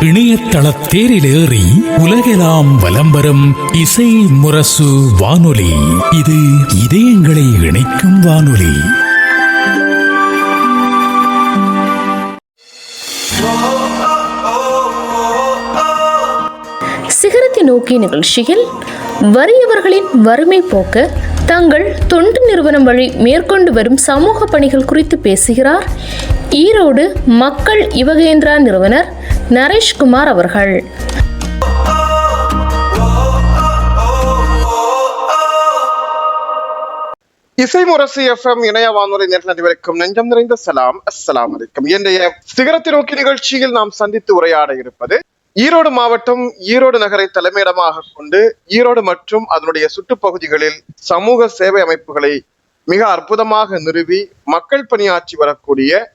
இணையதள ஏறி உலகெல்லாம் வலம்பரம் இசை முரசு வானொலி. இது இதயங்களை இணைக்கும் வானொலி. சிகரத்தை நோக்கிய நிகழ்ச்சியில் வறியவர்களின் வறுமை போக்க தங்கள் தொண்டு நிறுவனம் வழி மேற்கொண்டு வரும் சமூக பணிகள் குறித்து பேசுகிறார் ஈரோடு மக்கள் யுவகேந்திரா நிறுவனர் நரேஷ்குமார் அவர்கள். இசை முரசு எஃப்எம் இணைய வானொலி நேரில் நெஞ்சம் நிறைந்த சலாம். அஸ்லாம் அலைக்கும். இன்றைய சிகரத்தை நோக்கி நிகழ்ச்சியில் நாம் சந்தித்து உரையாட இருப்பது ஈரோடு மாவட்டம் ஈரோடு நகரை தலைமையிடமாக கொண்டு ஈரோடு மற்றும் அதனுடைய சுற்றுப்பகுதிகளில் சமூக சேவை அமைப்புகளை மிக அற்புதமாக நிறுவி மக்கள் பணியாற்றி வரக்கூடிய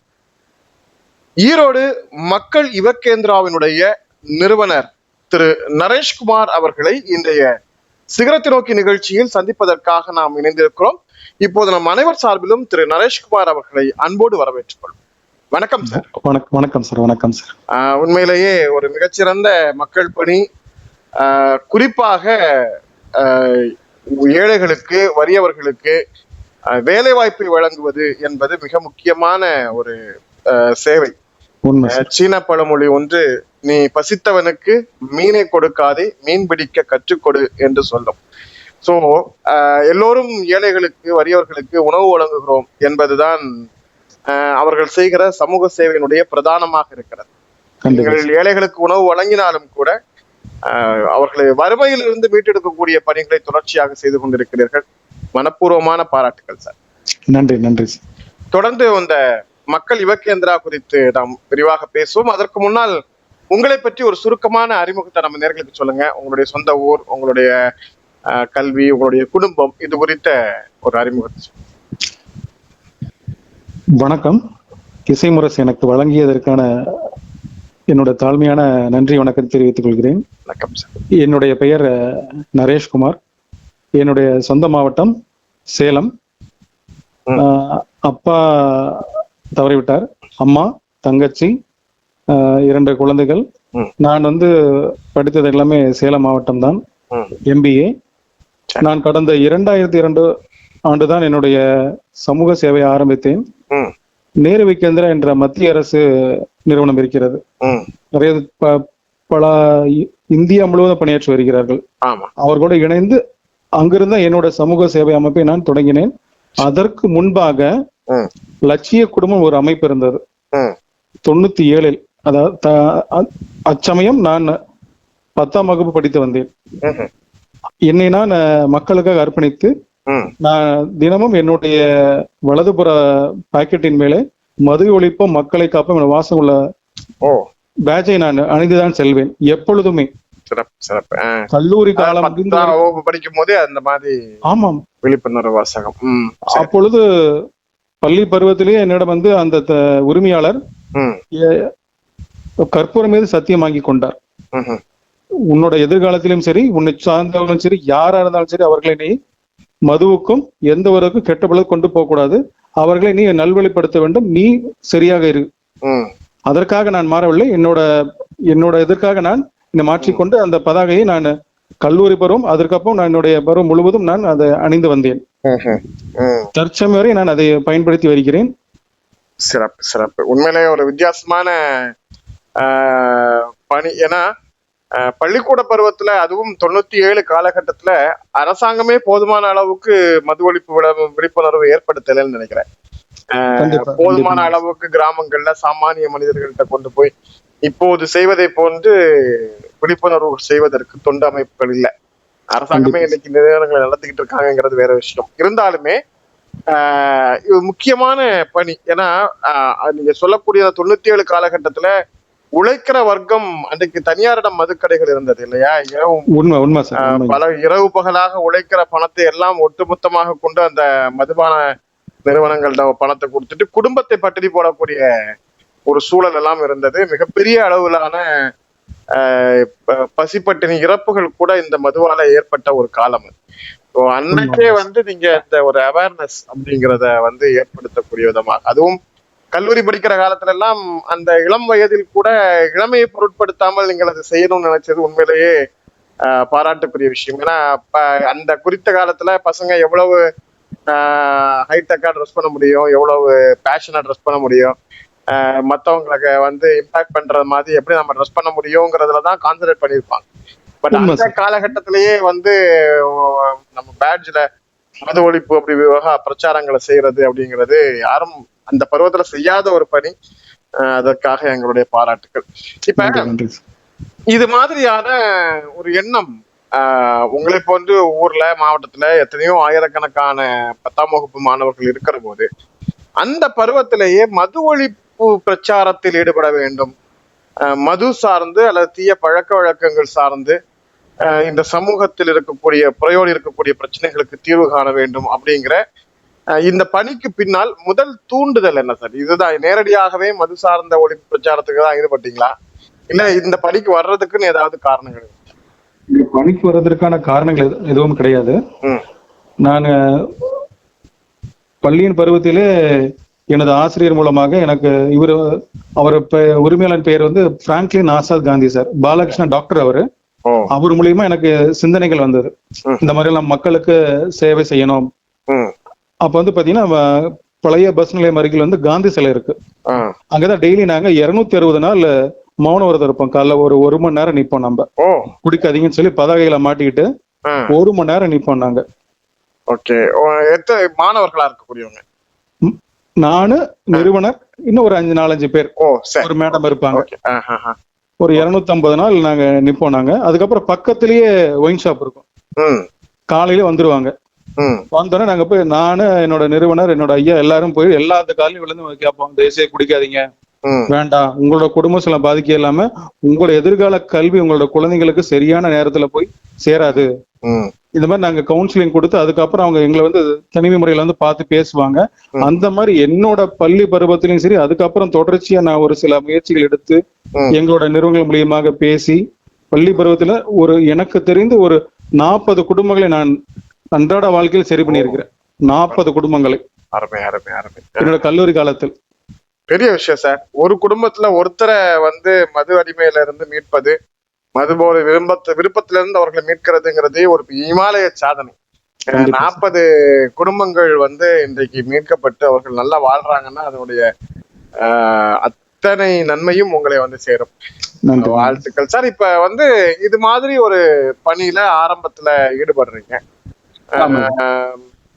ஈரோடு மக்கள் யுவகேந்திராவினுடைய நிறுவனர் திரு நரேஷ்குமார் அவர்களை இன்றைய சிகரத்தை நோக்கி நிகழ்ச்சியில் சந்திப்பதற்காக நாம் இணைந்திருக்கிறோம். இப்போது நம் அனைவர் சார்பிலும் திரு நரேஷ்குமார் அவர்களை அன்போடு வரவேற்றுக் கொள்வோம். வணக்கம் சார் வணக்கம் வணக்கம் சார் வணக்கம் சார் உண்மையிலேயே ஒரு மிகச்சிறந்த மக்கள் பணி. குறிப்பாக ஏழைகளுக்கு வறியவர்களுக்கு ஆஹ் வேலை வாய்ப்பை வழங்குவது என்பது மிக முக்கியமான ஒரு சேவை. சீன பழமொழி ஒன்று நீ பசித்தவனுக்கு மீனை கொடுக்காதே மீன் பிடிக்க கற்றுக்கொடு என்று சொல்லும். சோ எல்லோரும் ஏழைகளுக்கு வறியவர்களுக்கு உணவு வழங்குகிறோம் என்பதுதான் அவர்கள் செய்கிற சமூக சேவையினுடைய பிரதானமாக இருக்கிறது. நீங்கள் ஏழைகளுக்கு உணவு வழங்கினாலும் கூட அவர்களை வறுமையில் இருந்து மீட்டெடுக்கக்கூடிய பணிகளை தொடர்ச்சியாக செய்து கொண்டிருக்கிறீர்கள். மனப்பூர்வமான பாராட்டுகள் சார். நன்றி நன்றி தொடர்ந்து இந்த மக்கள் யுவகேந்திரா குறித்து நாம் விரிவாக பேசுவோம். அதற்கு முன்னால் உங்களை பற்றி ஒரு சுருக்கமான அறிமுகத்தை நம்ம நேர்களுக்கு சொல்லுங்க. உங்களுடைய சொந்த ஊர் உங்களுடைய கல்வி உங்களுடைய குடும்பம் இது குறித்த ஒரு அறிமுகத்தை. வணக்கம். இசைமுரசு எனக்கு வழங்கியதற்கான என்னோட தாழ்மையான நன்றி வணக்கம் தெரிவித்துக் கொள்கிறேன். வணக்கம் சார். என்னுடைய பெயர் நரேஷ்குமார். என்னுடைய சொந்த மாவட்டம் சேலம். அப்பா தவறிவிட்டார். அம்மா தங்கச்சி இரண்டு குழந்தைகள். நான் வந்து படித்தது எல்லாமே சேலம் மாவட்டம் தான் எம்பிஏ நான் கடந்த இரண்டாயிரத்தி இரண்டு ஆண்டுதான் என்னுடைய சமூக சேவையை ஆரம்பித்தேன். நேரு விகேந்திரா என்ற மத்திய அரசு நிறுவனம் இருக்கிறது. நிறைய பல இந்தியா முழுவதும் பணியாற்றி வருகிறார்கள். அவர்களோடு இணைந்து அங்கிருந்த என்னோட சமூக சேவை அமைப்பை நான் தொடங்கினேன். அதற்கு முன்பாக லட்சிய குடும்பம் ஒரு அமைப்பு இருந்தது. தொண்ணூத்தி ஏழில் அதாவது அச்சமயம் நான் பத்தாம் வகுப்பு படித்து வந்தேன். என்னை நான் மக்களுக்காக அர்ப்பணித்து நான் தினமும் என்னுடைய வலதுபுற பாக்கெட்டின் மேலே மது ஒழிப்போம் மக்களை காப்போம் என்ற வாசம் உள்ள பேட்சை நான் அணிந்துதான் செல்வேன் எப்பொழுதுமே. கல்லூரி காலம் படிக்கும் போதே அந்த மாதிரி ஆமாம். விழிப்புணர்வு வாசகம். அப்பொழுது பள்ளி பருவத்திலேயே என்னிடம் வந்து அந்த உரிமையாளர் கற்பூரம் மீது சத்தியம் வாங்கி கொண்டார். உன்னோட எதிர்காலத்திலும் சரி உன்னை சார்ந்தவர்களும் சரி யாரா இருந்தாலும் சரி அவர்களை நீ மதுவுக்கும் எந்த ஒருக்கும் கெட்ட பழக்கம் கொண்டு போக கூடாது. அவர்களை நீ நல்வழிப்படுத்த வேண்டும். நீ சரியாக இரு. அதற்காக நான் மாறவில்லை. என்னோட என்னோட இதற்காக நான் என்னை மாற்றிக்கொண்டு அந்த பதாகையை நான் கல்லூரி பருவம் அதற்கப்புறம் நான் என்னுடைய பருவம் முழுவதும் நான் அதை அணிந்து வந்தேன். தற்சமயம் வரை நான் அதை பயன்படுத்தி வருகிறேன். சிறப்பு சிறப்பு. உண்மையிலேயே ஒரு வித்தியாசமான பணி. ஏன்னா பள்ளிக்கூட பருவத்துல அதுவும் தொண்ணூத்தி ஏழு காலகட்டத்துல அரசாங்கமே போதுமான அளவுக்கு மது ஒழிப்பு விழ- விழிப்புணர்வு ஏற்படுத்தலைன்னு நினைக்கிறேன். போதுமான. அளவுக்கு கிராமங்கள்ல சாமானிய மனிதர்கள்ட்ட கொண்டு போய் இப்போது செய்வதை போன்று விழிப்புணர்வு செய்வதற்கு தொண்டு அமைப்புகள் இல்லை. அரசாங்கமே. இன்னைக்கு நிறுவனங்களை நடத்திக்கிட்டு இருக்காங்கங்கிறது வேற விஷயம் இருந்தாலுமே இது முக்கியமான பணி ஏன்னா நீங்க சொல்லக்கூடிய தொண்ணூத்தி ஏழு காலகட்டத்துல உழைக்கிற வர்க்கம் அன்றைக்கு தனியாரிடம் மதுக்கடைகள் இருந்தது இல்லையா இரவு. பல இரவு பகலாக உழைக்கிற பணத்தை எல்லாம் ஒட்டுமொத்தமாக கொண்டு அந்த மதுபான நிறுவனங்கள்ட பணத்தை கொடுத்துட்டு குடும்பத்தை பட்டினி போடக்கூடிய ஒரு சூழல் எல்லாம் இருந்தது மிகப்பெரிய அளவிலான பசிப்பட்டினி இறப்புகள் கூட இந்த மதுவால ஏற்பட்ட ஒரு காலம் அன்னைக்கே வந்து நீங்க இந்த ஒரு அவேர்னஸ் அப்படிங்கிறத வந்து ஏற்படுத்தக்கூடிய விதமாக அதுவும் கல்லூரி படிக்கிற காலத்துல எல்லாம் அந்த இளம் வயதில் கூட இளமையை பொருட்படுத்தாமல் நீங்கள் அதை செய்யணும்னு நினைச்சது உண்மையிலேயே பாராட்டுக்குரிய விஷயம். ஏன்னா அந்த குறித்த காலத்துல பசங்க எவ்வளவு ஹைடெக்கா ட்ரெஸ் பண்ண முடியும் எவ்வளவு பேஷனா ட்ரெஸ் பண்ண முடியும் ஆஹ், மத்தவங்களுக்கு வந்து இம்பாக்ட் பண்ற மாதிரி எப்படி நம்ம ட்ரெஸ் பண்ண முடியுங்கிறதுல தான் கான்சென்ட்ரேட் பண்ணியிருப்பாங்க. பட் அந்த காலகட்டத்திலேயே வந்து நம்ம பேட்ஜ்ல மது ஒழிப்பு அப்படி விவகார பிரச்சாரங்களை செய்யறது அப்படிங்கிறது யாரும் அந்த பருவத்துல செய்யாத ஒரு பணி. அதற்காக எங்களுடைய பாராட்டுகள் இப்ப. இது மாதிரியான ஒரு எண்ணம் ஆஹ் உங்களை போன்று ஊர்ல மாவட்டத்துல எத்தனையோ ஆயிரக்கணக்கான பத்தாம் வகுப்பு மாணவர்கள் இருக்கிற போது அந்த பருவத்திலேயே மது ஒழிப்பு பிரச்சாரத்தில் ஈடுபட வேண்டும். மது சார்ந்து அல்லது தீய பழக்க வழக்கங்கள் சார்ந்து இந்த சமூகத்தில் இருக்கக்கூடிய புறையோடு இருக்கக்கூடிய பிரச்சனைகளுக்கு தீர்வு காண வேண்டும் அப்படிங்கிற இந்த பணிக்கு பின்னால் முதல் தூண்டுதல் என்ன சார்? இதுதான் நேரடியாகவே மது சார்ந்த ஒழிப்பு பிரச்சாரத்துக்கு தான் ஈடுபட்டீங்களா? இல்ல இந்த பணிக்கு வர்றதுக்குன்னு ஏதாவது காரணங்கள்? இந்த பணிக்கு வர்றதற்கான காரணங்கள் எது- எதுவும் கிடையாது. நான் பள்ளியின் பருவத்திலே எனது ஆசிரியர் மூலமாக எனக்கு இவர் அவர் உரிமையாளர் பெயர் வந்து Franklin Azad Gandhi sir Balakrishnan doctor அவரு. அவர் மூலியமா எனக்கு சிந்தனைகள் வந்தது. இந்த மாதிரி எல்லாம் மக்களுக்கு சேவை செய்யணும். அப்ப வந்து பாத்தீங்கன்னா பழைய பஸ் நிலையம் அருகில் வந்து காந்தி சிலை இருக்கு. அங்கதான் டெய்லி நாங்க இருநூத்தி அறுபது நாள் மௌன விரதம் இருப்போம். காலைல ஒரு ஒரு மணி நேரம் நிப்போம் நம்ம. குடிக்காதீங்கன்னு சொல்லி பதாகைகளை மாட்டிக்கிட்டு ஒரு மணி நேரம் நிப்போம் நாங்க. ஓகே. மாணவர்களா இருக்கக்கூடியவங்க? நானு நிறுவனர் இன்னும் ஒரு அஞ்சு நாலஞ்சு பேர் ஒரு மேடம் இருப்பாங்க. ஒரு இருநூத்தி ஐம்பது நாள் நாங்க நிப்போம் நாங்க. அதுக்கப்புறம் பக்கத்திலேயே ஒயின் ஷாப் இருக்கும். காலையில வந்துருவாங்க. வந்தோடனே நாங்க போய் நானு என்னோட நிறுவனர் என்னோட ஐயா எல்லாரும் போய் எல்லா அந்த காலையும் விழுந்து கேட்போம் தயவுசெய்து குடிக்காதீங்க. வேண்டாம் உங்களோட குடும்ப சில பாதிக்க இல்லாம உங்களோட எதிர்கால கல்வி உங்களோட குழந்தைங்களுக்கு சரியான நேரத்துல போய் சேராது. இந்த மாதிரி நாங்க கவுன்சிலிங் கொடுத்து அதுக்கப்புறம் அவங்க எங்களை வந்து தனிமை முறையில வந்து பார்த்து பேசுவாங்க. அந்த மாதிரி என்னோட பள்ளி பருவத்திலையும் சரி அதுக்கப்புறம் தொடர்ச்சியா நான் ஒரு சில முயற்சிகள் எடுத்து. எங்களோட நிறுவனங்கள் மூலியமாக பேசி பள்ளி பருவத்துல ஒரு எனக்கு தெரிந்து ஒரு நாற்பது குடும்பங்களை நான் அன்றாட வாழ்க்கையில் சரி பண்ணியிருக்கிறேன். நாற்பது குடும்பங்களை. என்னோட கல்லூரி காலத்தில். பெரிய விஷயம் சார். ஒரு குடும்பத்துல ஒருத்தரை வந்து மது அடிமையில இருந்து மீட்பது மது போல விருப்பத்து விருப்பத்தில இருந்து அவர்களை மீட்கிறதுங்கிறதே ஒரு இமாலய சாதனை. நாற்பது குடும்பங்கள் வந்து இன்றைக்கு மீட்கப்பட்டு அவர்கள் நல்லா வாழ்றாங்கன்னா அதனுடைய அத்தனை நன்மையும் உங்களை வந்து சேரும். வாழ்த்துக்கள். சார் இப்ப வந்து இது மாதிரி ஒரு பணியில ஆரம்பத்துல ஈடுபடுறீங்க.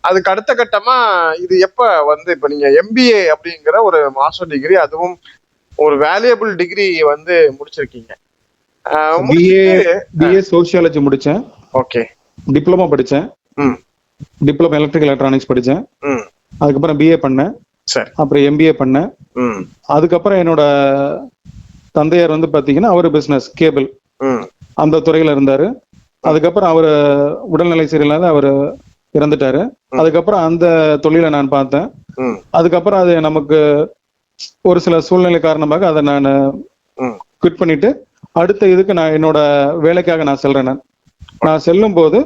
அதுக்கு அடுத்த கட்டமா இது எப்ப வந்து இப்ப நீங்க எம்பிஏ அப்படிங்கிற ஒரு மாஸ்டர் டிகிரி அதுவும் ஒரு வேல்யூபிள் டிகிரி வந்து முடிச்சிருக்கீங்க. பிஏ சோசியாலஜி முடிச்சேன். ஓகே. டிப்ளமா படிச்சேன். டிப்ளமா எலக்ட்ரிக்கல் எலக்ட்ரானிக்ஸ் படிச்சேன். அதுக்கப்புறம் பிஏ பண்ணேன். சரி. அப்புறம் எம்பிஏ பண்ணேன். அதுக்கப்புறம் என்னோட தந்தையார் வந்து பாத்தீங்கன்னா அவர் பிசினஸ் கேபிள் அந்த துறையில இருந்தாரு. அதுக்கப்புறம் அவர் உடல்நிலை சரியில்லாத அவர் இறந்துட்டாரு. அதுக்கப்புறம் அந்த தொழிலை நான் பார்த்தேன். அதுக்கப்புறம் அது நமக்கு ஒரு சில சூழ்நிலை காரணமாக அதை நான் குவிட் பண்ணிட்டு அடுத்த இதுக்கு நான் என்னோட வேலைக்காக நான் செல்றேன் நான். நான் செல்லும் போது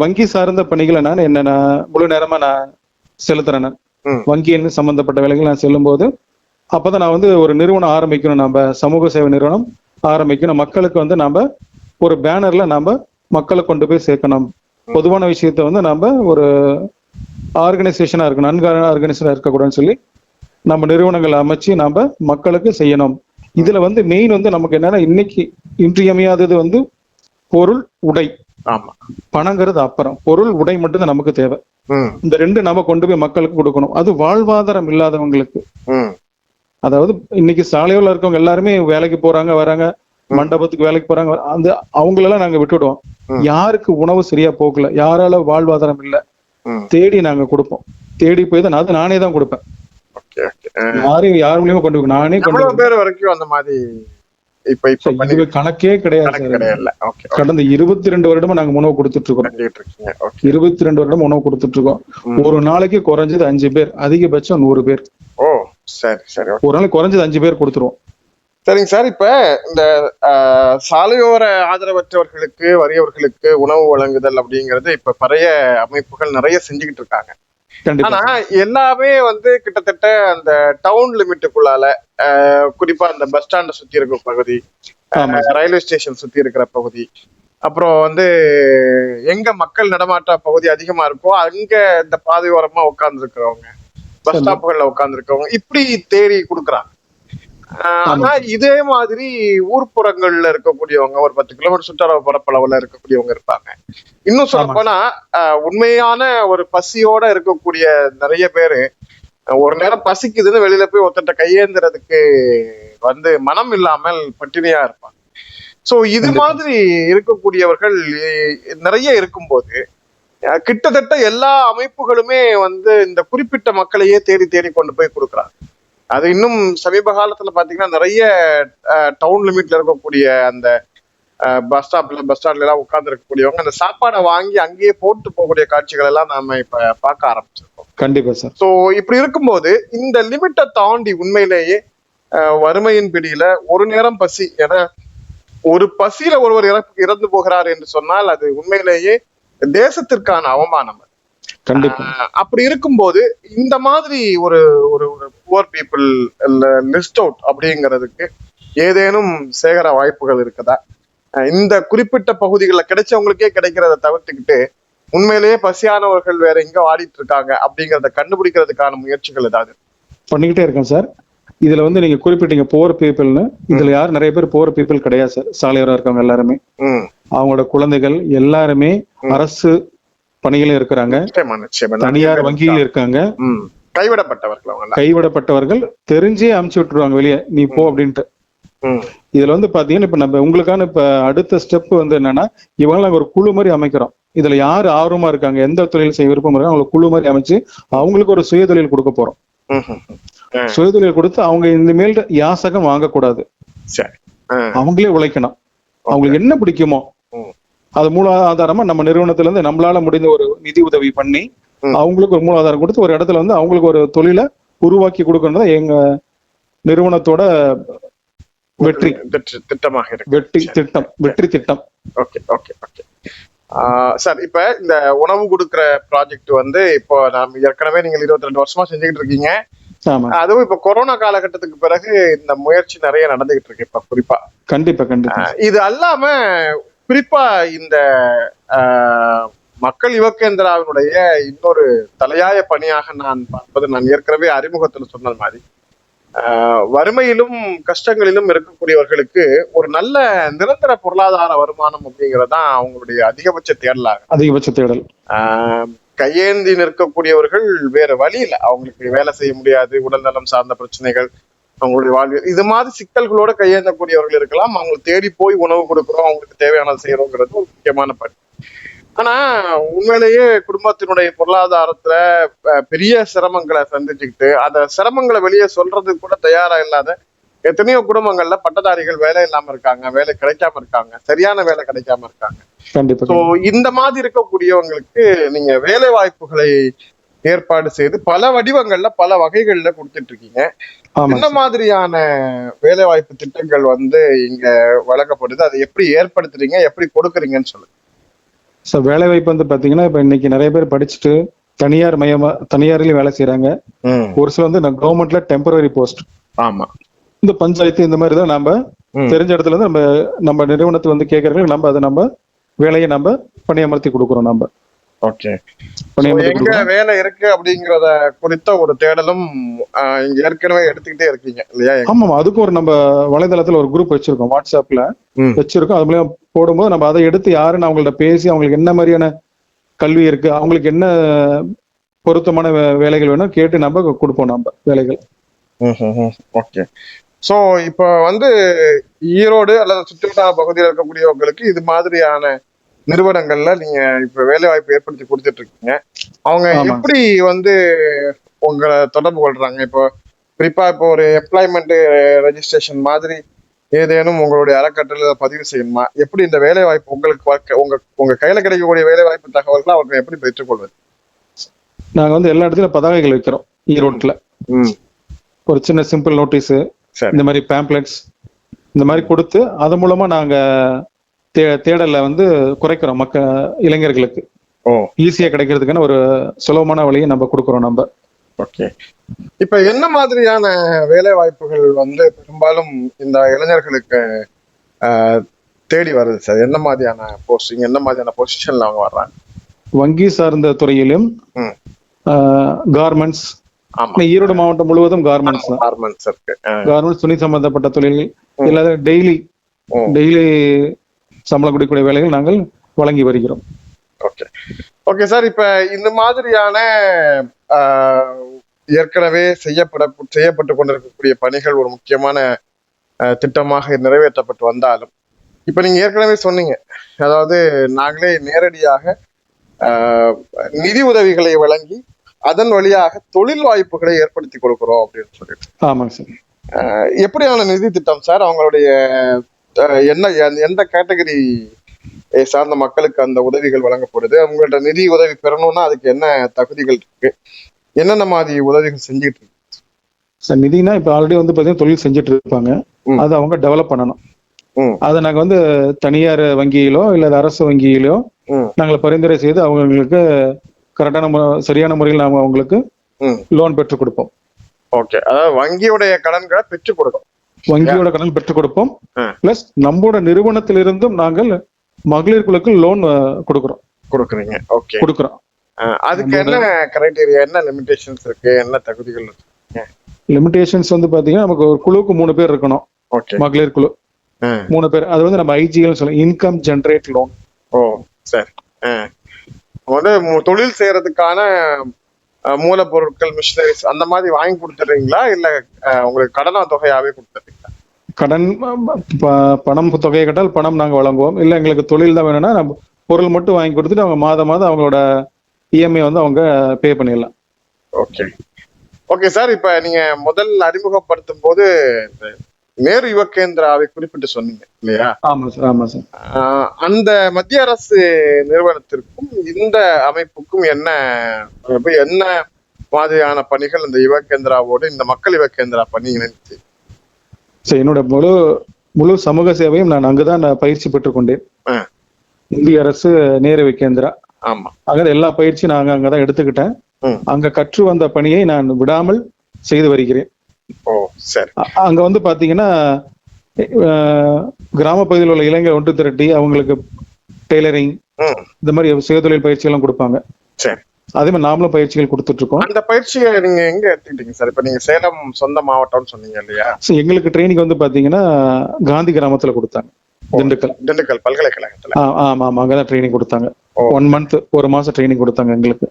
வங்கி சார்ந்த பணிகளை நான் என்ன நான் முழு நேரமா நான் செலுத்துறேன் நான். சம்பந்தப்பட்ட வேலைகள் நான் செல்லும் போது அப்பதான் நான் வந்து ஒரு நிறுவனம் ஆரம்பிக்கணும். நம்ம சமூக சேவை நிறுவனம் ஆரம்பிக்கணும். மக்களுக்கு வந்து நாம ஒரு பேனர்ல நாம மக்களை கொண்டு போய் சேர்க்கணும். பொதுவான விஷயத்த வந்து நாம ஒரு ஆர்கனைசேஷனா இருக்கணும் நன்கு ஆர்கனைசேஷனா இருக்கக்கூடாதுன்னு சொல்லி நம்ம நிறுவனங்கள் அமைச்சு நாம மக்களுக்கு செய்யணும். இதுல வந்து மெயின் வந்து நமக்கு என்னன்னா இன்னைக்கு இன்றியமையாதது வந்து பொருள் உடை. ஆமா. பணங்கிறது அப்புறம். பொருள் உடை மட்டும்தான் நமக்கு தேவை. இந்த ரெண்டு நம்ம கொண்டு போய் மக்களுக்கு கொடுக்கணும். அது வாழ்வாதாரம் இல்லாதவங்களுக்கு. அதாவது இன்னைக்கு சாலையோல இருக்கவங்க எல்லாருமே வேலைக்கு போறாங்க வராங்க. மண்டபத்துக்கு வேலைக்கு போறாங்க. அந்த அவங்களெல்லாம் நாங்க விட்டுடுவோம். யாருக்கு உணவு சரியா போகல யாரால வாழ்வாதாரம் இல்ல தேடி நாங்க கொடுப்போம். தேடி போய் தான் அது நானே தான் கொடுப்பேன். யாரையும் யார் மூலியமா கொண்டு நானே கொண்டு பேர் வரைக்கும் அந்த மாதிரி இப்ப கணக்கே கிடையாது கடந்த இருபத்தி ரெண்டு வருடமா நாங்க உணவு கொடுத்துட்டு இருக்கோம் இருபத்தி ரெண்டு வருடம் உணவு கொடுத்துட்டு இருக்கோம். ஒரு நாளைக்கு குறைஞ்சது அஞ்சு பேர் அதிகபட்சம் நூறு பேர். ஓ சரி சரி okay. ஒரு நாளைக்கு குறைஞ்சது அஞ்சு பேர் கொடுத்துருவோம். சரிங்க சார். இப்ப இந்த சாலையோர ஆதரவற்றவர்களுக்கு வறியவர்களுக்கு உணவு வழங்குதல் அப்படிங்கறது இப்ப பழைய அமைப்புகள் நிறைய செஞ்சுக்கிட்டு இருக்காங்க. ஆனா எல்லாமே வந்து கிட்டத்தட்ட அந்த டவுன் லிமிட்டுக்குள்ளால குறிப்பா அந்த பஸ் ஸ்டாண்ட சுத்தி இருக்கிற பகுதி ரயில்வே ஸ்டேஷன் சுத்தி இருக்கிற பகுதி அப்புறம் வந்து எங்க மக்கள் நடமாட்ட பகுதி அதிகமா இருக்கோ அங்க இந்த பாதையோரமா உட்கார்ந்து இருக்கிறவங்க பஸ். ஸ்டாப்புகள்ல உட்கார்ந்து இருக்கவங்க இப்படி தேடி கொடுக்குறாங்க. ஆனா இதே மாதிரி ஊர்ப்புறங்கள்ல இருக்கக்கூடியவங்க ஒரு பத்து கிலோமீட்டர் சுற்றுலா பரப்பளவுல இருக்கக்கூடியவங்க இருப்பாங்க இன்னும் சொல்ல. போனா உண்மையான ஒரு பசியோட இருக்கக்கூடிய நிறைய பேரு ஒரு நேரம் பசிக்குதுன்னு வெளியில போய் ஒருத்தட்ட கையேந்துறதுக்கு வந்து மனம் இல்லாமல் பட்டினியா இருப்பாங்க சோ இது. மாதிரி இருக்கக்கூடியவர்கள் நிறைய இருக்கும்போது கிட்டத்தட்ட எல்லா அமைப்புகளுமே வந்து இந்த குறிப்பிட்ட மக்களையே தேடி தேடி கொண்டு போய் கொடுக்குறாங்க அது இன்னும் சமீப காலத்துல பாத்தீங்கன்னா நிறைய டவுன் லிமிட்ல இருக்கக்கூடிய அந்த பஸ் ஸ்டாப்ல பஸ் ஸ்டாண்ட்ல எல்லாம் உட்கார்ந்து இருக்கக்கூடியவங்க அந்த சாப்பாடை வாங்கி அங்கேயே போட்டு போகக்கூடிய காட்சிகள் எல்லாம் நாம இப்ப பார்க்க ஆரம்பிச்சிருக்கோம். கண்டிப்பா சார். சோ இப்படி இருக்கும்போது இந்த லிமிட்டை தாண்டி உண்மையிலேயே வறுமையின் பிடியில ஒரு நேரம் பசி என ஒரு பசியில ஒருவர் இறப்பு- இறந்து போகிறார் என்று சொன்னால் அது உண்மையிலேயே தேசத்திற்கான அவமானம். அப்படி இருக்கும்போது இந்த மாதிரி ஒரு ஒரு புவர் பீப்புள் லிஸ்ட் அவுட் அப்படிங்கிறதுக்கு ஏதேனும் சேகர வாய்ப்புகள் இருக்குதா? இந்த குறிப்பிட்ட பகுதிகளில் கிடைச்சவங்களுக்கே கிடைக்கிறத தவிர்த்துக்கிட்டு உண்மையிலேயே பசியானவர்கள் வேற எங்க ஆடிட்டு இருக்காங்க அப்படிங்கறத கண்டுபிடிக்கிறதுக்கான முயற்சிகள் ஏதாவது? பண்ணிக்கிட்டே இருக்கேன் சார். இதுல வந்து நீங்க குறிப்பிட்டீங்க போர் பீப்புள்னு இதுல யார் நிறைய பேர் போர் பீப்புள் கிடையாது சார். சாலையோரம் இருக்கவங்க எல்லாருமே. அவங்களோட குழந்தைகள் எல்லாருமே அரசு பணியில இருக்கிறாங்க. தனியார் வங்கியில் இருக்காங்க. கைவிடப்பட்டவர்கள். கைவிடப்பட்டவர்கள் தெரிஞ்சே அமுச்சு விட்டுருவாங்க வெளியே. நீ போ அப்படின்ட்டு. இதுல வந்து பாத்தீங்கன்னா இப்ப நம்ம உங்களுக்கான இப்ப அடுத்த ஸ்டெப் வந்து என்னன்னா இவங்க நாங்க ஒரு குழு மாதிரி அமைக்கிறோம். இதுல யாரு ஆர்வமா இருக்காங்க எந்த தொழில் செய்ய விருப்பம் இருக்காங்க அவங்களுக்கு குழு மாதிரி அமைச்சு அவங்களுக்கு ஒரு சுய தொழில் கொடுக்க போறோம். ம், ம், ம். சுய தொழில் கொடுத்து அவங்க இந்த மேல் யாசகம் வாங்கக்கூடாது. அவங்களே உழைக்கணும். அவங்களுக்கு என்ன பிடிக்குமோ. அது மூல ஆதாரமா நம்ம நிறுவனத்துல இருந்து நம்மளால முடிந்த ஒரு நிதி உதவி பண்ணி. அவங்களுக்கு ஒரு மூலாதாரம் கொடுத்து ஒரு இடத்துல வந்து அவங்களுக்கு ஒரு தொழிலை உருவாக்கி கொடுக்கறது எங்க நிறுவனத்தோட வெற்றி. திட்ட- திட்டமாக இருக்கு. வெற்றி திட்டம் வெற்றி திட்டம். Okay okay okay. சார் இப்ப இந்த உணவு கொடுக்கிற ப்ராஜெக்ட் வந்து இப்போ நாம் ஏற்கனவே நீங்கள் இருபத்தி ரெண்டு வருஷமா செஞ்சுக்கிட்டு இருக்கீங்க. ஆமா. அதுவும் இப்ப கொரோனா காலகட்டத்துக்கு பிறகு இந்த முயற்சி நிறைய நடந்துகிட்டு இருக்கு இப்ப குறிப்பா. கண்டிப்பா கண்டிப்பா. இது அல்லாம குறிப்பா இந்த மக்கள் யுவகேந்திராவினுடைய இன்னொரு தலையாய பணியாக நான் பார்ப்பது நான் ஏற்கனவே அறிமுகத்தில் சொன்னது மாதிரி. வறுமையிலும் கஷ்டங்களிலும் இருக்கக்கூடியவர்களுக்கு ஒரு நல்ல நிரந்தர பொருளாதார வருமானம் அப்படிங்கிறது தான் அவங்களுடைய அதிகபட்ச தேடலாக. அதிகபட்ச தேடல். கையேந்தி நிற்கக்கூடியவர்கள் வேற வழி இல்லை. அவங்களுக்கு வேலை செய்ய முடியாது உடல்நலம் சார்ந்த பிரச்சனைகள் அவங்களுடைய வாழ்வியல். இது மாதிரி சிக்கல்களோட கையேந்தக்கூடியவர்கள் இருக்கலாம். அவங்களுக்கு தேடி போய் உணவு கொடுக்குறோம். அவங்களுக்கு தேவையானது செய்யறோங்கிறது ஒரு முக்கியமான பணி ஆனா உண்மையிலேயே குடும்பத்தினுடைய பொருளாதாரத்துல பெரிய சிரமங்களை சந்திச்சுக்கிட்டு அந்த சிரமங்களை வெளியே சொல்றதுக்கு கூட தயாரா இல்லாத எத்தனையோ குடும்பங்கள்ல பட்டதாரிகள் வேலை இல்லாம இருக்காங்க. வேலை கிடைக்காம இருக்காங்க. சரியான வேலை கிடைக்காம இருக்காங்க. கண்டிப்பா சோ இந்த மாதிரி இருக்கக்கூடியவங்களுக்கு நீங்க வேலை வாய்ப்புகளை ஏற்பாடு செய்து பல வடிவங்கள்ல பல வகைகள்ல கொடுத்துட்டு இருக்கீங்க என்ன மாதிரியான வேலை வாய்ப்பு திட்டங்கள் வந்து இங்க வழங்கப்படுது? அதை எப்படி ஏற்படுத்துறீங்க? எப்படி கொடுக்குறீங்கன்னு சொல்லுங்க. வேலை வாய்ப்பு வந்து பாத்தீங்கன்னா இப்ப இன்னைக்கு நிறைய பேர் படிச்சுட்டு தனியார் மயமா தனியார்லயும் வேலை செய்யறாங்க ஒரு சில வந்து கவர்மெண்ட்ல டெம்பரரி போஸ்ட் ஆமா. இந்த பஞ்சாயத்து இந்த மாதிரி தான் நம்ம. தெரிஞ்ச இடத்துல இருந்து நம்ம நம்ம நிறுவனத்தை வந்து கேட்கறவங்களுக்கு நம்ம அதை நம்ம வேலையை நம்ம பணியமர்த்தி கொடுக்குறோம் நம்ம ஓகே எங்க வேலை இருக்கு அப்படிங்கறத குறித்த ஒரு தேடலும் ஏற்கனவே எடுத்துக்கிட்டே இருக்கீங்க இல்லையா? ஆமாம் அதுக்கும் ஒரு நம்ம வலைதளத்துல ஒரு குரூப் வச்சிருக்கோம் வாட்ஸ்அப்ல. வச்சிருக்கோம். அது மூலியம் போடும்போது நம்ம அதை எடுத்து யாருன்னு அவங்கள்ட்ட பேசி அவங்களுக்கு என்ன மாதிரியான கல்வி இருக்கு அவங்களுக்கு என்ன பொருத்தமான வேலைகள் வேணும் கேட்டு நம்ம கொடுப்போம் நம்ம வேலைகள். ஓகே சோ இப்போ வந்து ஈரோடு அல்லது சுற்றுவட்டார பகுதியில் இருக்கக்கூடியவங்களுக்கு இது மாதிரியான நிறுவனங்கள்ல நீங்க இப்ப வேலை வாய்ப்பு ஏற்படுத்தி கொடுத்துட்டு இருக்கீங்க அவங்க. எப்படி வந்து உங்களை தொடர்பு கொள்றாங்க? இப்போ குறிப்பா இப்போ ஒரு எம்ப்ளாய்மெண்ட் ரெஜிஸ்ட்ரேஷன் மாதிரி ஏதேனும் உங்களுடைய அறக்கட்டளை பதிவு செய்யணுமா? எப்படி இந்த வேலை வாய்ப்பு உங்களுக்கு உங்க உங்க கையில கிடைக்கக்கூடிய வேலை வாய்ப்பு தகவல்களை அவங்க எப்படி பெற்றுக்கொள்வது நாங்க வந்து எல்லா இடத்துலயும் பதாகைகள் வைக்கிறோம் ஈரோட்ல. ஒரு சின்ன சிம்பிள் நோட்டீஸ் இந்த மாதிரி பேம்ப்ளெட்ஸ் இந்த மாதிரி கொடுத்து அது மூலமா நாங்க தே தேடலை வந்து குறைக்கிறோம் மக்க இளைஞர்களுக்கு. ஓ. ஈஸியா கிடைக்கிறதுக்கான ஒரு சுலபமான வழியை நம்ம கொடுக்குறோம் நம்ம. ஓகே. இப்ப என்ன மாதிரியான வேலை வாய்ப்புகள் வந்து பெரும்பாலும் இந்த இளைஞர்களுக்கு தேடி வருது சார்? என்ன மாதிரியான போஸ்டிங் என்ன மாதிரியான பொசிஷன்ல அவங்க வர்றாங்க? வங்கி சார்ந்த துறையிலும். கார்மெண்ட்ஸ் ஈரோடு மாவட்டம் முழுவதும் கார்மெண்ட்ஸ் கார்மெண்ட்ஸ் இருக்கு. கார்மெண்ட்ஸ் துணி சம்பந்தப்பட்ட தொழில் இல்லாத டெய்லி. டெய்லி சம்பளம் கொடுக்கக்கூடிய வேலைகள் நாங்கள் வழங்கி வருகிறோம். ஓகே. ஓகே சார் இப்ப இந்த மாதிரியான ஏற்கனவே செய்யப்பட செய்யப்பட்டு கொண்டிருக்கக்கூடிய பணிகள் ஒரு முக்கியமான திட்டமாக நிறைவேற்றப்பட்டு வந்தாலும் இப்ப நீங்க ஏற்கனவே சொன்னீங்க. அதாவது நாங்களே நேரடியாக நிதி உதவிகளை வழங்கி அதன் வழியாக தொழில் வாய்ப்புகளை ஏற்படுத்தி கொடுக்கிறோம் அப்படின்னு சொல்லிட்டு. ஆமாங்க சார். எப்படியான நிதி திட்டம் சார் அவங்களுடைய என்ன எந்த- கேட்டகரி சார்ந்த மக்களுக்கு அந்த உதவிகள் வழங்கப்படுது அவங்கள்ட்ட நிதி உதவி பெறணும்னா அதுக்கு என்ன தகுதிகள் இருக்கு என்னென்ன மாதிரி உதவிகள் செஞ்சுட்டு இருக்கு சார் நிதினா இப்ப ஆல்ரெடி வந்து பாத்தீங்கன்னா தொழில் செஞ்சுட்டு இருப்பாங்க. அதை அவங்க டெவலப் பண்ணணும். அதை நாங்க வந்து தனியார் வங்கியிலோ இல்ல அரசு வங்கியிலோ. நாங்கள் பரிந்துரை செய்து அவங்களுக்கு கரெக்டான சரியான முறையில் நாம அவங்களுக்கு. லோன் பெற்றுக் கொடுப்போம் ஓகே அதாவது வங்கியுடைய கடன்களை பெற்று கொடுக்கும் வங்கியோட கடன் பெற்றுக் கொடுப்போம். பிளஸ் நம்மளோட நிறுவனத்திலிருந்தும் நாங்கள் மகளிர் குழுக்கு லோன் கொடுக்குறோம். கொடுக்குறீங்க. ஓகே கொடுக்குறோம். அதுக்கு என்ன கிரைட்டீரியா என்ன லிமிடேஷன்ஸ் இருக்கு? என்ன தகுதிகள் இருக்கு? லிமிடேஷன்ஸ் வந்து பாத்தீங்கன்னா நமக்கு ஒரு குழுவுக்கு மூணு பேர் இருக்கணும். ஓகே மகளிர் குழு. மூணு பேர். அது வந்து நம்ம ஐஜிஎல் சொல்லுவோம். இன்கம் ஜெனரேட் லோன் ஓ சரி. வந்து தொழில் செய்யறதுக்கான மூலப்பொருட்கள் மிஷினரிஸ் அந்த மாதிரி வாங்கி கொடுத்துறீங்களா இல்ல உங்களுக்கு கடனா தொகையாவே கொடுத்துறீங்களா கடன் பணம் தொகையை கட்டால் பணம் நாங்க வழங்குவோம். இல்ல எங்களுக்கு தொழில் தான் வேணும்னா நம்ம பொருள் மட்டும் வாங்கி கொடுத்துட்டு அவங்க மாதம் மாதம் அவங்களோட இஎம்ஐ வந்து அவங்க பே பண்ணிடலாம். ஓகே ஓகே சார் இப்ப நீங்க முதல் அறிமுகப்படுத்தும் போது இந்த நேரு யுவ கேந்திராவை குறிப்பிட்டு சொன்னீங்க இல்லையா? ஆமா சார் ஆமா சார். அந்த மத்திய அரசு நிறுவனத்திற்கும் இந்த அமைப்புக்கும் என்ன? என்ன மாதிரியான பணிகள் இந்த யுவ கேந்திராவோடு இந்த மக்கள் யுவ கேந்திரா பணி இணைந்து சரி என்னோட முழு முழு சமூக சேவையும் நான் அங்குதான் நான் பயிற்சி பெற்றுக்கொண்டேன். இந்திய அரசு நேரு கேந்திரா ஆமா. அங்க எல்லா பயிற்சியும் நாங்க அங்கதான் எடுத்துக்கிட்டேன். அங்க கற்று வந்த பணியை நான் விடாமல் செய்து வருகிறேன். ஓ சரி. அங்க வந்து பாத்தீங்கன்னா கிராம பகுதியில் உள்ள இளைஞர் ஒன்று திரட்டி அவங்களுக்கு டெய்லரிங் இந்த மாதிரி சுயதொழில் பயிற்சிகளும் கொடுப்பாங்க. சரி. அதே மாதிரி நாமளும் பயிற்சிகள் கொடுத்துட்டு இருக்கோம் அந்த பயிற்சியை நீங்க எங்க எடுத்துக்கிட்டீங்க சார்? இப்ப நீங்க சேலம் சொந்த மாவட்டம்னு சொன்னீங்க இல்லையா? எங்களுக்கு ட்ரைனிங் வந்து பாத்தீங்கன்னா காந்தி கிராமத்துல கொடுத்தாங்க. திண்டுக்கல். திண்டுக்கல் பல்கலைக்கழகத்துல. ஆமா ஆமா அங்கதான் ட்ரைனிங் கொடுத்தாங்க. ஒன் மந்த் ஒரு மாசம் ட்ரைனிங் கொடுத்தாங்க எங்களுக்கு.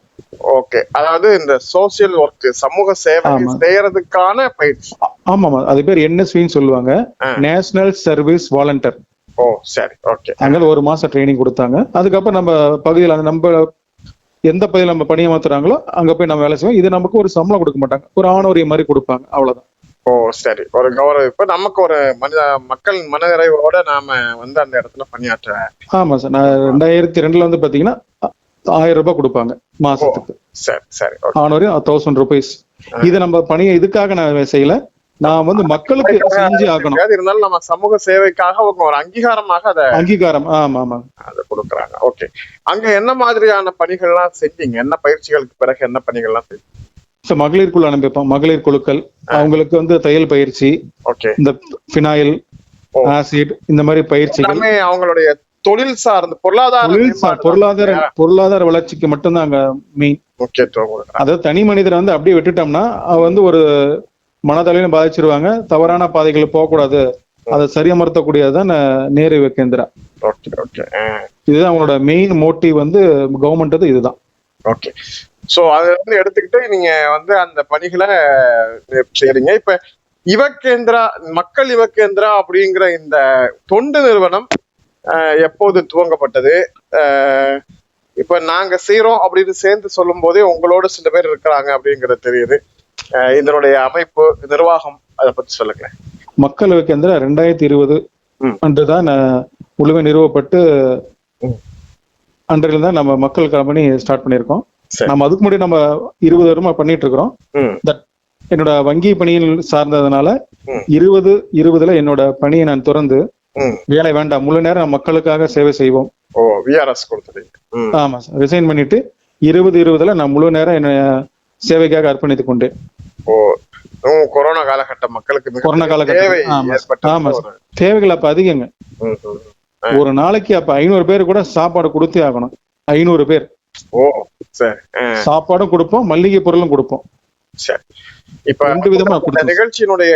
ஓகே. அதாவது இந்த சோசியல் ஒர்க் சமூக சேவை. செய்யறதுக்கான பயிற்சி. ஆமா ஆமா. அது பேர் என்எஸ்வின்னு சொல்லுவாங்க. நேஷனல் சர்வீஸ் வாலண்டியர் ஓ சரி. ஓகே. அங்க ஒரு மாசம் ட்ரைனிங் கொடுத்தாங்க. அதுக்கப்புறம் நம்ம பகுதியில் அந்த நம்ம எந்த பகுதியில் நம்ம பணியமர்த்துறாங்களோ அங்க போய் நம்ம வேலை செய்வோம். இது நமக்கு ஒரு சம்பளம் கொடுக்க மாட்டாங்க. ஒரு ஆணோரிய மாதிரி கொடுப்பாங்க. அவ்வளவுதான். ஓ சரி. ஒரு கௌரவிப்பு நமக்கு ஒரு மனித மக்கள் மனநிறைவோட நாம வந்து அந்த இடத்துல பணியாற்ற ஆமா சார். நான் ரெண்டாயிரத்தி ரெண்டுல வந்து பாத்தீங்கன்னா ஆயிரம் ரூபாய் கொடுப்பாங்க மாசத்துக்கு. சரி சரி. ஓகே. ஆனோரியம் தௌசண்ட் ருபீஸ் இது நம்ம பணியை இதுக்காக நான் செய்யல. நான் வந்து மக்களுக்கு செஞ்சு ஆகணும். இருந்தாலும் நம்ம சமூக சேவைக்காக ஒரு அங்கீகாரமாக அதை அங்கீகாரம். ஆமா ஆமா. அதை கொடுக்குறாங்க. ஓகே. அங்க என்ன மாதிரியான பணிகள்லாம் செஞ்சீங்க என்ன பயிற்சிகளுக்கு பிறகு என்ன பணிகள்லாம் செஞ்சீங்க ஸோ மகளிர் குழு அனுப்பிப்போம் மகளிர் குழுக்கள். அவங்களுக்கு வந்து தையல் பயிற்சி இந்த ஃபினாயில் ஓ. ஆசிட் இந்த மாதிரி பயிற்சிகள். எல்லாமே அவங்களுடைய தொழில் சார்ந்த பொருளாதார பொருளாதார பொருளாதார வளர்ச்சிக்கு மட்டும்தான் அங்க மெயின் அதாவது தனி மனிதரை வந்து அப்படியே விட்டுட்டோம்னா அவ வந்து ஒரு மனதளவிலும் பாதிச்சிருவாங்க. தவறான பாதைகள் போகக்கூடாது. அதை சரியமர்த்தக்கூடியதுதான் நேரு கேந்திரா இதுதான் அவங்களோட மெயின் மோட்டிவ் வந்து கவர்மெண்ட் இதுதான். ஓகே சோ அதை வந்து எடுத்துக்கிட்டு நீங்க வந்து அந்த பணிகளை செய்றீங்க. இப்ப யுவகேந்திரா மக்கள் யுவகேந்திரா அப்படிங்கிற இந்த தொண்டு நிறுவனம் எப்போது துவங்கப்பட்டது? இப்ப நாங்க செய்றோம் அப்படின்னு சேர்ந்து சொல்லும் போதே உங்களோட சில பேர் இருக்கிறாங்க அப்படிங்கிறது தெரியுது. இதனுடைய அமைப்பு நிர்வாகம் அதை பத்தி சொல்லுங்களேன். மக்கள் யுவ கேந்திரா ரெண்டாயிரத்தி இருபது. அன்றுதான் முழுமை நிறுவப்பட்டு ம். அன்றில் தான் நம்ம மக்கள் கம்பெனி ஸ்டார்ட் பண்ணியிருக்கோம் சரி. நம்ம அதுக்கு முன்னாடி நம்ம இருபது வருமா பண்ணிட்டு இருக்கிறோம் That என்னோட வங்கி பணியில் சார்ந்ததுனால. இருபது இருபதுல என்னோட பணியை நான் துறந்து வேலை வேண்டாம் முழு நேரம் மக்களுக்காக சேவை செய்வோம். ஆமா சார் ரிசைன் பண்ணிட்டு இருபது இருபதுல நான் முழு நேரம் என்ன சேவைக்காக அர்ப்பணித்துக் கொண்டேன் கொரோனா காலகட்டம் மக்களுக்கு மிக கொரோனா காலகட்டம். தேவைகள் அப்ப அதிகங்க. ஒரு நாளைக்கு அப்ப ஐநூறு பேர் கூட சாப்பாடு கொடுத்தே ஆகணும். ஐநூறு பேர். ஓ சரி. சாப்பாடும் கொடுப்போம் மல்லிகை பொருளும் கொடுப்போம். சரி. இப்ப ரெண்டு விதமா இந்த நிகழ்ச்சியினுடைய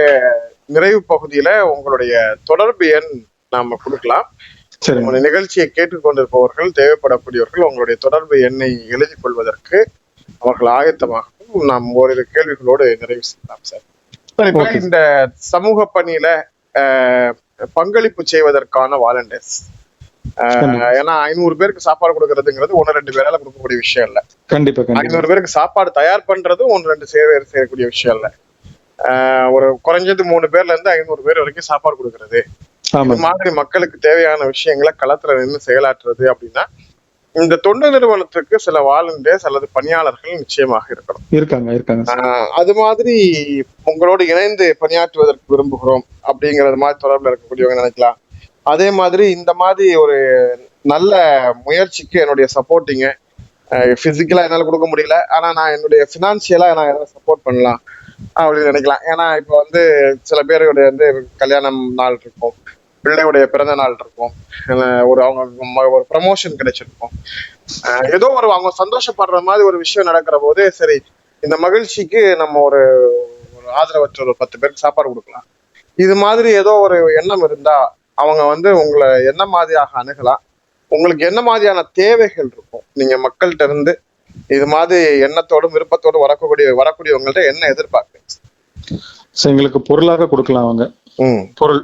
நிறைவு பகுதியில உங்களுடைய தொடர்பு எண் நாம கொடுக்கலாம். உங்களுடைய நிகழ்ச்சியை கேட்டுக்கொண்டிருப்பவர்கள் தேவைப்படக்கூடியவர்கள் உங்களுடைய தொடர்பு எண்ணை எழுதி கொள்வதற்கு அவர்கள் ஆயத்தமாகவும் நாம் ஓரிரு கேள்விகளோடு நிறைவு செய்யலாம் சார். சார். இந்த சமூக பணியில பங்களிப்பு செய்வதற்கான வாலண்டியர்ஸ். ஏன்னா ஐநூறு பேருக்கு சாப்பாடு கொடுக்கறதுங்கிறது ஒன்னு ரெண்டு பேரால கொடுக்கக்கூடிய விஷயம் இல்ல. கண்டிப்பா ஐநூறு பேருக்கு சாப்பாடு தயார் பண்றதும் ஒன்று ரெண்டு சேவை செய்யக்கூடிய விஷயம் இல்ல. ஆஹ் ஒரு குறைஞ்சது மூணு பேர்ல இருந்து ஐநூறு பேர் வரைக்கும் சாப்பாடு கொடுக்கறது. மாதிரி மக்களுக்கு தேவையான விஷயங்களை களத்துல நின்று செயலாற்றுறது அப்படின்னா இந்த தொண்டு நிறுவனத்துக்கு சில வாலண்டியர்ஸ் அல்லது பணியாளர்கள் நிச்சயமாக இருக்கணும். இருக்காங்க இருக்காங்க. அது மாதிரி உங்களோடு இணைந்து பணியாற்றுவதற்கு விரும்புகிறோம் அப்படிங்கறது மாதிரி தொடர்புல இருக்கக்கூடியவங்க நினைக்கலாம். அதே மாதிரி இந்த மாதிரி ஒரு நல்ல முயற்சிக்கு என்னுடைய சப்போர்ட்டிங்க பிசிக்கலா என்னால கொடுக்க முடியல. ஆனா நான் என்னுடைய பினான்சியலா நான் எதாவது சப்போர்ட் பண்ணலாம் அப்படின்னு நினைக்கலாம். ஏன்னா இப்போ வந்து சில பேருடைய வந்து கல்யாணம் நாள் இருக்கும். பிள்ளையுடைய பிறந்த நாள் இருக்கும். ஒரு அவங்க ஒரு ப்ரமோஷன் கிடைச்சிருக்கும். ஏதோ ஒரு அவங்க சந்தோஷப்படுற மாதிரி ஒரு விஷயம் நடக்கிற போது சரி இந்த மகிழ்ச்சிக்கு நம்ம ஒரு ஒரு ஆதரவற்ற ஒரு பத்து பேருக்கு சாப்பாடு கொடுக்கலாம். இது மாதிரி ஏதோ ஒரு எண்ணம் இருந்தா அவங்க வந்து உங்களை என்ன மாதிரியாக அணுகலாம்? உங்களுக்கு என்ன மாதிரியான தேவைகள் இருக்கும்? நீங்க மக்கள்கிட்ட இருந்து இது மாதிரி எண்ணத்தோடும் விருப்பத்தோடும் வரக்கூடிய வரக்கூடியவங்கள்ட்ட என்ன எதிர்பார்க்குறீங்க So, எங்களுக்கு பொருளாக கொடுக்கலாம் அவங்க. ம். பொருள்.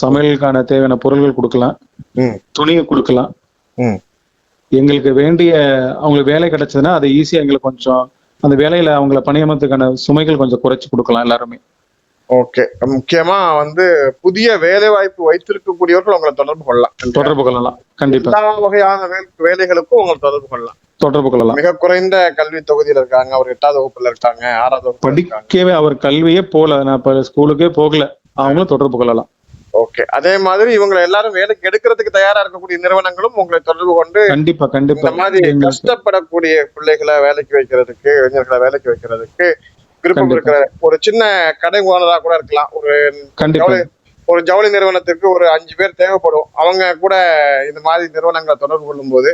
சமையலுக்கான தேவையான பொருள்கள் கொடுக்கலாம். துணியை கொடுக்கலாம். எங்களுக்கு வேண்டிய அவங்களுக்கு வேலை கிடைச்சதுன்னா அதை ஈஸியா எங்களுக்கு கொஞ்சம் அந்த வேலையில அவங்கள பணியமத்துக்கான சுமைகள் கொஞ்சம் குறைச்சு கொடுக்கலாம் எல்லாருமே. ஓகே. முக்கியமா வந்து புதிய வேலை வாய்ப்பு வைத்திருக்கக்கூடியவர்கள் உங்களை தொடர்பு கொள்ளலாம். தொடர்பு கொள்ளலாம். கண்டிப்பா. எல்லா வகையான வேலைகளுக்கும் உங்களை தொடர்பு கொள்ளலாம். தொடர்பு கொள்ளலாம். மிக குறைந்த கல்வி தொகுதியில இருக்காங்க. ஒரு எட்டாவது வகுப்புல இருக்காங்க. ஆறாவது இருக்காங்க. படிக்கவே அவர் கல்வியே போல. நான் இப்ப ஸ்கூலுக்கே போகல. அவங்களும் தொடர்பு கொள்ளலாம். ஓகே அதே மாதிரி இவங்களை எல்லாரும் வேலைக்கு எடுக்கிறதுக்கு தயாரா இருக்கக்கூடிய நிறுவனங்களும் உங்களை தொடர்பு கொண்டு கண்டிப்பா இந்த கண்டிப்பா மாதிரி எங்களுக்கு கஷ்டப்படக்கூடிய பிள்ளைகளை வேலைக்கு வைக்கிறதுக்கு இளைஞர்களை வேலைக்கு வைக்கிறதுக்கு விருப்பம். இருக்கிற ஒரு சின்ன கடை ஓனரா கூட இருக்கலாம். ஒரு கண்டிப்பா. ஜவுளி ஒரு ஜவுளி நிறுவனத்துக்கு ஒரு அஞ்சு பேர் தேவைப்படும். அவங்க கூட இந்த மாதிரி நிறுவனங்களை தொடர்பு கொள்ளும்போது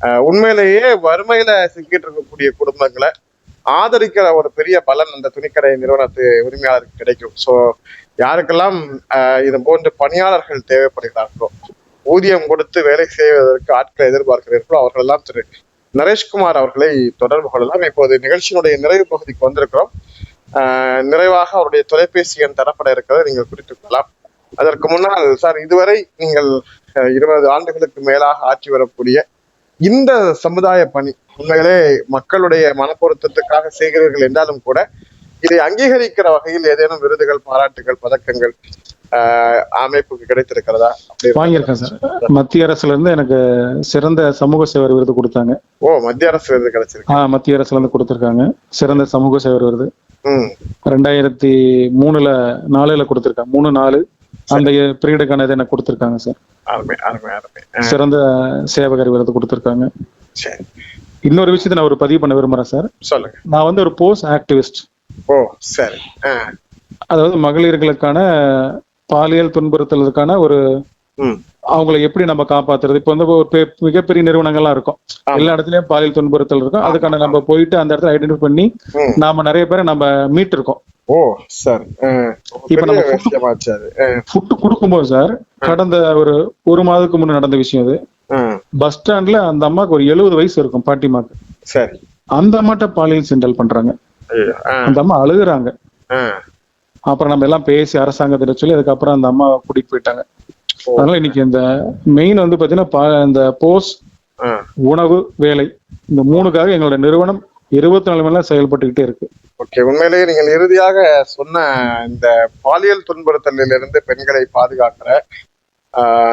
அஹ், உண்மையிலேயே வறுமையில சிக்கிட்டு இருக்கக்கூடிய குடும்பங்களை ஆதரிக்கிற ஒரு பெரிய பலன் அந்த துணிக்கடை நிறுவனத்து உரிமையாளருக்கு கிடைக்கும். ஸோ யாருக்கெல்லாம் இது போன்ற பணியாளர்கள் தேவைப்படுகிறார்களோ ஊதியம் கொடுத்து வேலை செய்வதற்கு ஆட்களை எதிர்பார்க்கிறீர்களோ அவர்களெல்லாம் திரு நரேஷ்குமார் அவர்களை தொடர்பு கொள்ளலாம். இப்போது நிகழ்ச்சியினுடைய நிறைவு பகுதிக்கு வந்திருக்கிறோம். நிறைவாக அவருடைய தொலைபேசி எண் தரப்பட இருக்கிறதை நீங்கள் குறித்துக் கொள்ளலாம். அதற்கு முன்னால் சார் இதுவரை நீங்கள் இருபது ஆண்டுகளுக்கு மேலாக ஆட்சி வரக்கூடிய இந்த சமுதாய பணி உண்மையிலே மக்களுடைய மனப்பொருத்தத்துக்காக செய்கிறீர்கள் என்றாலும் கூட இதை அங்கீகரிக்கிற வகையில் ஏதேனும் விருதுகள் பாராட்டுகள் பதக்கங்கள் அமைப்புக்கு கிடைத்திருக்கிறதா? அப்படி வாங்கியிருக்கேன் சார். மத்திய அரசுல இருந்து எனக்கு சிறந்த சமூக சேவர் விருது கொடுத்தாங்க. ஓ மத்திய அரசு விருது கிடைச்சிருக்கு. ஆஹ் மத்திய அரசுல இருந்து கொடுத்திருக்காங்க. சிறந்த சமூக சேவர் விருது. ரெண்டாயிரத்தி மூணுல நாலுல கொடுத்திருக்காங்க. மூணு நாலு. அந்த பீரியடுக்கான இதை எனக்கு கொடுத்திருக்காங்க சார். அருமை அருமை அருமை. சிறந்த சேவகர் விருது கொடுத்திருக்காங்க. சரி. இன்னொரு விஷயத்தை நான் ஒரு பதிவு பண்ண விரும்புறேன் சார். சொல்லுங்க. நான் வந்து ஒரு போஸ்ட் ஆக்டிவிஸ்ட். ஓ சரி. அதாவது மகளிர்களுக்கான பாலியல் துன்புறுத்தலுக்கான ஒரு அவங்கள எப்படி நம்ம காப்பாத்துறது? இப்ப வந்து ஒரு மிகப்பெரிய நிறுவனங்கள்லாம் இருக்கும். எல்லா இடத்துலயும் பாலியல் துன்புறுத்தல் இருக்கும். அதுக்கான நம்ம போயிட்டு அந்த இடத்துல ஐடென்டிஃபை பண்ணி. நாம நிறைய பேரை நம்ம மீட் இருக்கோம் ஓ சரி இப்ப நம்ம விஷயமாச்சு அது ஆஹ் ஃபுட் கொடுக்கும்போது சார் கடந்த ஒரு ஒரு மாதத்துக்கு முன்ன நடந்த விஷயம் அது பஸ் ஸ்டாண்ட்ல அந்த அம்மாக்கு ஒரு எழுபது வயசு இருக்கும் பாட்டிமாக்கு சரி. அந்த அம்மாட்ட பாலியல் சிண்டல் பண்றாங்க. அந்த அம்மா அழுகுறாங்க. அப்புறம் நம்ம எல்லாம் பேசி அரசாங்கத்திட்ட சொல்லி அதுக்கப்புறம் அந்த அம்மா கூட்டிட்டு போயிட்டாங்க. அதனால இன்னைக்கு இந்த மெயின் வந்து பாத்தீங்கன்னா இந்த போஸ்ட் ஆஹ் உணவு வேலை இந்த மூணுக்காக எங்களோட நிறுவனம் இருபத்தி நாலு மணி நேரம் செயல்பட்டுக்கிட்டே இருக்கு. ஓகே உண்மையிலேயே நீங்கள் இறுதியாக சொன்ன இந்த பாலியல் துன்புறுத்தலிலிருந்து பெண்களை பாதுகாக்கிற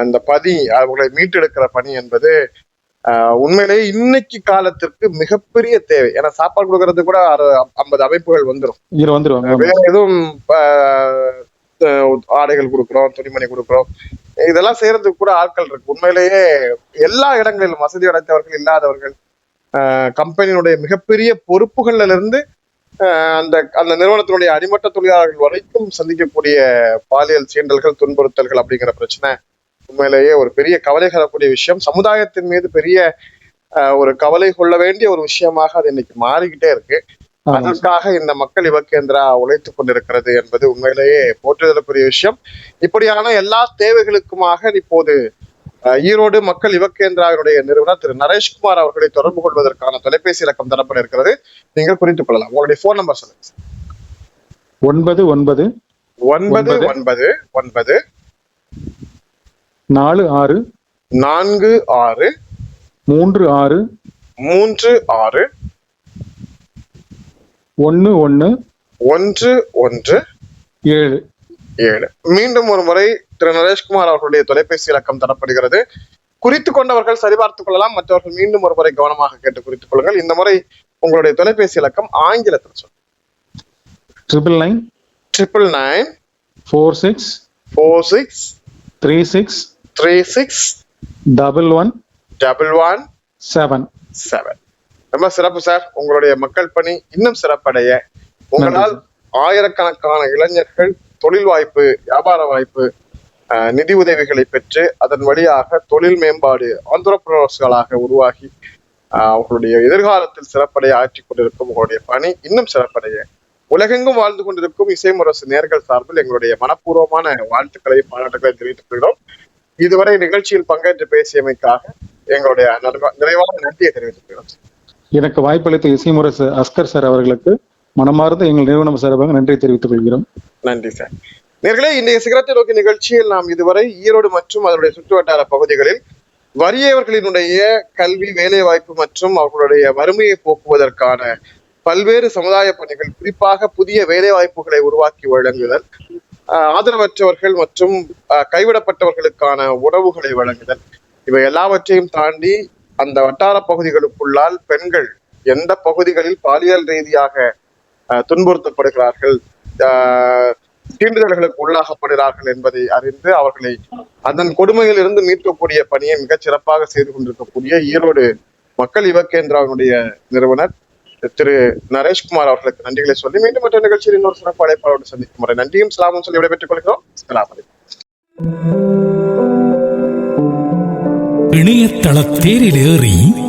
இந்த பதி அவர்களை மீட்டெடுக்கிற பணி என்பது உண்மையிலேயே இன்னைக்கு காலத்திற்கு மிகப்பெரிய தேவை. ஏன்னா சாப்பாடு கொடுக்கறது கூட அறு- ஐம்பது அமைப்புகள் வந்துடும் வந்துருவாங்க வேற எதுவும் ஆடைகள் கொடுக்குறோம் துணிமணி கொடுக்குறோம். இதெல்லாம் செய்யறதுக்கு கூட ஆட்கள் இருக்கு. உண்மையிலேயே எல்லா இடங்களிலும் வசதி அடைத்தவர்கள் இல்லாதவர்கள் கம்பெனியினுடைய மிகப்பெரிய பொறுப்புகள்ல இருந்து அந்த அந்த நிறுவனத்தினுடைய அடிமட்ட தொழிலாளர்கள் வரைக்கும் சந்திக்கக்கூடிய பாலியல் சீண்டல்கள் துன்புறுத்தல்கள் அப்படிங்கிற பிரச்சனை உண்மையிலேயே ஒரு பெரிய கவலை தரக்கூடிய விஷயம். சமுதாயத்தின் மீது பெரிய ஒரு கவலை கொள்ள வேண்டிய ஒரு விஷயமாக அது இன்னைக்கு மாறிக்கிட்டே இருக்கு. அதற்காக இந்த மக்கள் யுவகேந்திரா உழைத்துக் கொண்டிருக்கிறது என்பது உண்மையிலேயே போற்றுதலுக்குரிய விஷயம். இப்படியான எல்லா தேவைகளுக்குமாக இப்போது ஈரோடு மக்கள் யுவகேந்திராவினுடைய நிறுவனர் திரு நரேஷ்குமார் அவர்களை தொடர்பு கொள்வதற்கான தொலைபேசி இலக்கம் தரப்பட இருக்கிறது நீங்கள் குறித்துக் கொள்ளலாம் உங்களுடைய போன் நம்பர் சொல்லுங்க. ஒன்பது ஒன்பது ஒன்பது ஒன்பது. ஒன்பது நாலு ஆறு நான்கு ஆறு மூன்று ஆறு மூன்று ஆறு ஒன்னு ஒன்னு ஒன்று ஒன்று ஏழு ஏழு மீண்டும் ஒரு முறை திரு நரேஷ்குமார் அவர்களுடைய தொலைபேசி இலக்கம் தரப்படுகிறது. குறித்து கொண்டவர்கள் சரிபார்த்துக் கொள்ளலாம். மற்றவர்கள் மீண்டும் ஒரு முறை கவனமாக கேட்டு குறித்துக் கொள்ளுங்கள். இந்த முறை உங்களுடைய தொலைபேசி இலக்கம் ஆங்கிலத்தில் சொல்லுங்க triple nine triple nine four six four six three six three six double one double one seven seven ரொம்ப சிறப்பு சார் உங்களுடைய மக்கள் பணி இன்னும் சிறப்படைய. உங்களால் ஆயிரக்கணக்கான இளைஞர்கள் தொழில் வாய்ப்பு வியாபார வாய்ப்பு நிதி உதவிகளை பெற்று அதன் வழியாக தொழில் மேம்பாடு ஆந்திரப்பிரதர்ஸ்களாக உருவாகி அவர்களுடைய எதிர்காலத்தில் சிறப்படைய ஆற்றிக் கொண்டிருக்கும் உங்களுடைய பணி இன்னும் சிறப்படைய. உலகெங்கும் வாழ்ந்து கொண்டிருக்கும் இசைமுரசு நேர்கள் சார்பில் எங்களுடைய மனப்பூர்வமான வாழ்த்துக்களையும் பாராட்டுகளையும் தெரிவித்துக் கொள்கிறோம். இதுவரை நிகழ்ச்சியில் பங்கேற்று பேசியமைக்காக எங்களுடைய நிறைவான நன்றியை தெரிவித்துக் கொள்கிறோம். எனக்கு வாய்ப்பளித்த இசைமுரசு அஸ்கர் சார் அவர்களுக்கு மனமார்ந்த எங்கள் நிறுவனம் சார்பாக நன்றி தெரிவித்துக் கொள்கிறோம். நன்றி சார். நேர்களே இன்றைய சிகரத்தை நோக்கி நிகழ்ச்சியில் நாம் இதுவரை ஈரோடு மற்றும் அதனுடைய சுற்றுவட்டார பகுதிகளில் வறியவர்களினுடைய கல்வி வேலை வாய்ப்பு மற்றும் அவர்களுடைய வறுமையை போக்குவதற்கான பல்வேறு சமுதாய பணிகள் குறிப்பாக புதிய வேலை வாய்ப்புகளை உருவாக்கி வழங்குதல் ஆஹ் ஆதரவற்றவர்கள் மற்றும் கைவிடப்பட்டவர்களுக்கான உறவுகளை வழங்குதல். இவை எல்லாவற்றையும் தாண்டி அந்த வட்டார பகுதிகளுக்குள்ளால் பெண்கள் எந்த பகுதிகளில் பாலியல் ரீதியாக துன்புறுத்தப்படுகிறார்கள் ஆஹ் தீண்டுதல்களுக்கு உள்ளாகப்படுகிறார்கள் என்பதை அறிந்து அவர்களை அதன் கொடுமையில் இருந்து மீட்கக்கூடிய பணியை மிகச் சிறப்பாக செய்து கொண்டிருக்கக்கூடிய ஈரோடு மக்கள் யுவகேந்திராவினுடைய நிறுவனர் திரு நரேஷ்குமார் அவர்களுக்கு நன்றிகளை சொல்லி மீண்டும் மற்ற நிகழ்ச்சியில் இன்னொரு சிறப்பு அழைப்பாளரோடு சந்திக்கும் முறை நன்றியும் சலாமும் சொல்லி விடைபெற்றுக் கொள்கிறோம். இணையதள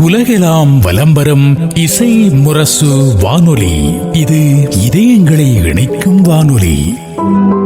உலகெல்லாம் வலம் இசை முரசு வானொலி. இது இதயங்களை இணைக்கும் வானொலி. Bye.